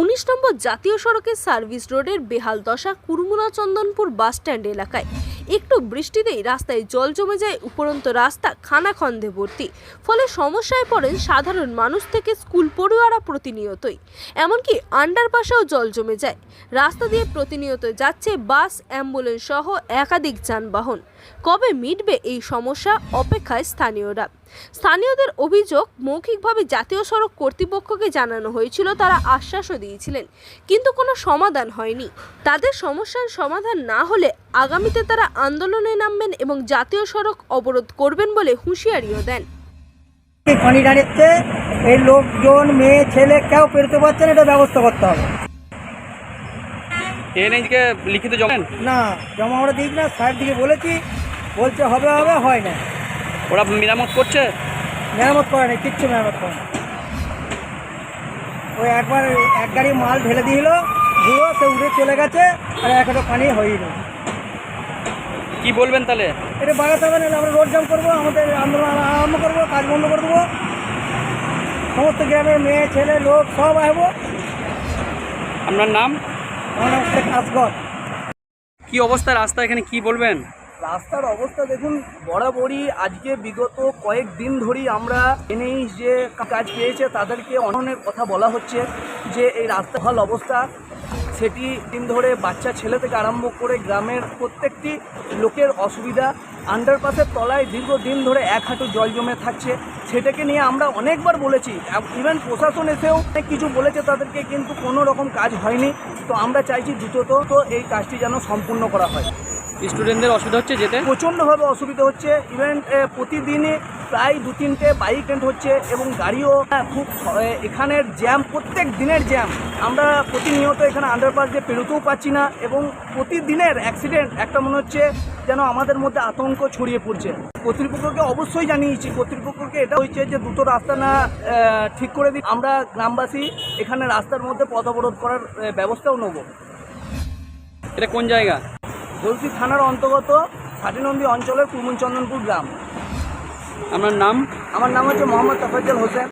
উনিশ নম্বর জাতীয় সড়কের সার্ভিস রোডের বেহাল দশা কুরমুনা চন্দনপুর বাস স্ট্যান্ড এলাকায়। একটু বৃষ্টিতেই রাস্তায় জল জমে যায় উপরন্ত রাস্তা খানাখন্দে ভর্তি। ফলে সমস্যায় পড়েন সাধারণ মানুষ থেকে স্কুল পড়ুয়ারা প্রতিনিয়তই। এমনকি আন্ডারপাসেও জল জমে যায়। রাস্তা দিয়ে প্রতিনিয়ত যাচ্ছে বাস, অ্যাম্বুলেন্স সহ একাধিক যানবাহন। কবে মিটবে এই সমস্যা? অপেক্ষায় স্থানীয়রা। স্থানীয়দের অভিযোগ মৌখিকভাবে জাতীয় সড়ক কর্তৃপক্ষকে জানানো হয়েছিল তারা আশ্বাসও দিয়েছিলেন কিন্তু কোনো সমাধান হয়নি। তাদের সমস্যার সমাধান না হলে আগামীতে তারা আন্দোলনে নামবেন এবং জাতীয় সড়ক অবরোধ করবেন বলে হুঁশিয়ারিও দেন। এই দাঁড়িয়েছে এই লোকজন মেয়ে ছেলে কেউ পেরোতে পারছে না এটা ব্যবস্থা করতে হবে। এনএইচকে লিখিত জমা না জমা আমরা দিই না সাহেব দিকে বলেছি বলছে হবে হবে হয় না। ওরা মেরামত করছে? মেরামত করে না কিচ্ছু মেরামত করে না ওই একবার এক গাড়ি মাল ঢেলে দিল ধুয়ো সে উঠে চলে গেছে আর একটা পানি হয়নি। কি বলবেন তাহলে? এটা বাড়াতে হবে না আমরা রোড জাম করব আমাদের আন্দোলন আরম্ভ করব কাজ বন্ধ করে দেবো। সমস্ত গ্রামের মেয়ে ছেলে লোক সব আসব। আপনার নাম? আমার নাম শেখ আসগর কি অবস্থা রাস্তা এখানে কি বলবেন? রাস্তার অবস্থা দেখুন, বরাবরই আজকে বিগত কয়েক দিন ধরেই আমরা এনেই যে কাজ পেয়েছে, তাদেরকে অনেক কথা বলা হচ্ছে যে এই রাস্তা ভালো অবস্থা। সেটি দিন ধরে বাচ্চা ছেলে থেকে আরম্ভ করে গ্রামের প্রত্যেকটি লোকের অসুবিধা। আন্ডারপাসের তলায় দীর্ঘদিন ধরে এক হাঁটু জল জমে থাকছে। সেটাকে নিয়ে আমরা অনেকবার বলেছি। ইভেন প্রশাসন এসেও অনেক কিছু বলেছে তাদেরকে, কিন্তু কোনো রকম কাজ হয়নি। তো আমরা চাইছি দ্রুতত তো এই কাজটি যেন সম্পূর্ণ করা হয়। স্টুডেন্টদের অসুবিধা হচ্ছে যেতে? প্রচণ্ডভাবে অসুবিধা হচ্ছে। ইভেন প্রতিদিনই প্রায় দু তিনটে বাইক রেন্ট হচ্ছে এবং গাড়িও খুব এখানের জ্যাম প্রত্যেক দিনের জ্যাম আমরা প্রতিনিয়ত এখানে আন্ডারপাস দিয়ে পেরোতেও পাচ্ছি না এবং প্রতিদিনের অ্যাক্সিডেন্ট একটা মনে হচ্ছে যেন আমাদের মধ্যে আতঙ্ক ছড়িয়ে পড়ছে। কর্তৃপক্ষকে অবশ্যই জানিয়েছি কর্তৃপক্ষকে এটা হয়েছে যে দুটো রাস্তা না ঠিক করে দিই আমরা গ্রামবাসী এখানে রাস্তার মধ্যে পথ অবরোধ করার ব্যবস্থাও নেব। এটা কোন জায়গা? হলসি থানার অন্তর্গত ফাটিনন্দী অঞ্চলের কুমুনচন্দনপুর গ্রাম। আমার নাম? আমার নাম হচ্ছে মোহাম্মদ তাফাজ্জাল হোসেন।